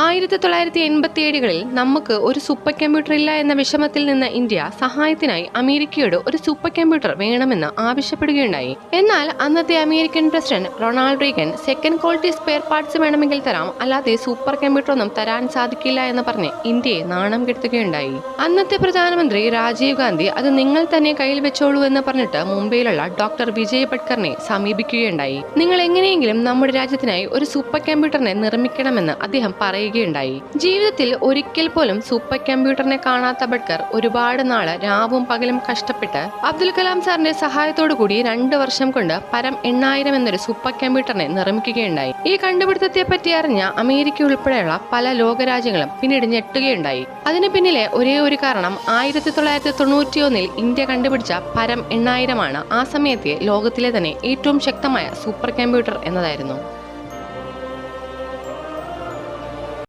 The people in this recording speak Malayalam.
ആയിരത്തി തൊള്ളായിരത്തി എൺപത്തി ഏഴുകളിൽ നമുക്ക് ഒരു സൂപ്പർ കമ്പ്യൂട്ടർ ഇല്ല എന്ന വിഷമത്തിൽ നിന്ന് ഇന്ത്യ സഹായത്തിനായി അമേരിക്കയോട് ഒരു സൂപ്പർ കമ്പ്യൂട്ടർ വേണമെന്ന് ആവശ്യപ്പെടുകയുണ്ടായി. എന്നാൽ അന്നത്തെ American president Ronald Reagan second quality spare parts വേണമെങ്കിൽ തരാം അല്ലാതെ സൂപ്പർ കമ്പ്യൂട്ടർ ഒന്നും തരാൻ സാധിക്കില്ല എന്ന് പറഞ്ഞ് ഇന്ത്യയെ നാണം കെടുത്തുകയുണ്ടായി. അന്നത്തെ പ്രധാനമന്ത്രി രാജീവ് ഗാന്ധി അത് നിങ്ങൾ തന്നെ കയ്യിൽ വെച്ചോളൂ എന്ന് പറഞ്ഞിട്ട് മുംബൈയിലുള്ള ഡോക്ടർ വിജയ് ഭട്കറിനെ സമീപിക്കുകയുണ്ടായി. നിങ്ങൾ എങ്ങനെയെങ്കിലും നമ്മുടെ രാജ്യത്തിനായി ഒരു സൂപ്പർ കമ്പ്യൂട്ടറിനെ നിർമ്മിക്കണമെന്ന് അദ്ദേഹം പറയുകയുണ്ടായി ജീവിതത്തിൽ ഒരിക്കൽ പോലും സൂപ്പർ കമ്പ്യൂട്ടറിനെ കാണാത്ത ബഡ്കർ ഒരുപാട് നാൾ രാവും പകലും കഷ്ടപ്പെട്ട് അബ്ദുൽ കലാം സാറിന്റെ സഹായത്തോടു കൂടി രണ്ട് വർഷം കൊണ്ട് പരം എണ്ണായിരം എന്നൊരു സൂപ്പർ കമ്പ്യൂട്ടറിനെ നിർമ്മിക്കുകയുണ്ടായി. ഈ കണ്ടുപിടുത്തത്തെ പറ്റി അറിഞ്ഞ അമേരിക്ക ഉൾപ്പെടെയുള്ള പല ലോകരാജ്യങ്ങളും പിന്നീട് ഞെട്ടുകയുണ്ടായി. അതിന് പിന്നിലെ ഒരേ ഒരു കാരണം ആയിരത്തി തൊള്ളായിരത്തി തൊണ്ണൂറ്റിയൊന്നിൽ ഇന്ത്യ കണ്ടുപിടിച്ച പരം എണ്ണായിരമാണ് ആ സമയത്തെ ലോകത്തിലെ തന്നെ ഏറ്റവും ശക്തമായ സൂപ്പർ കമ്പ്യൂട്ടർ എന്നതായിരുന്നു.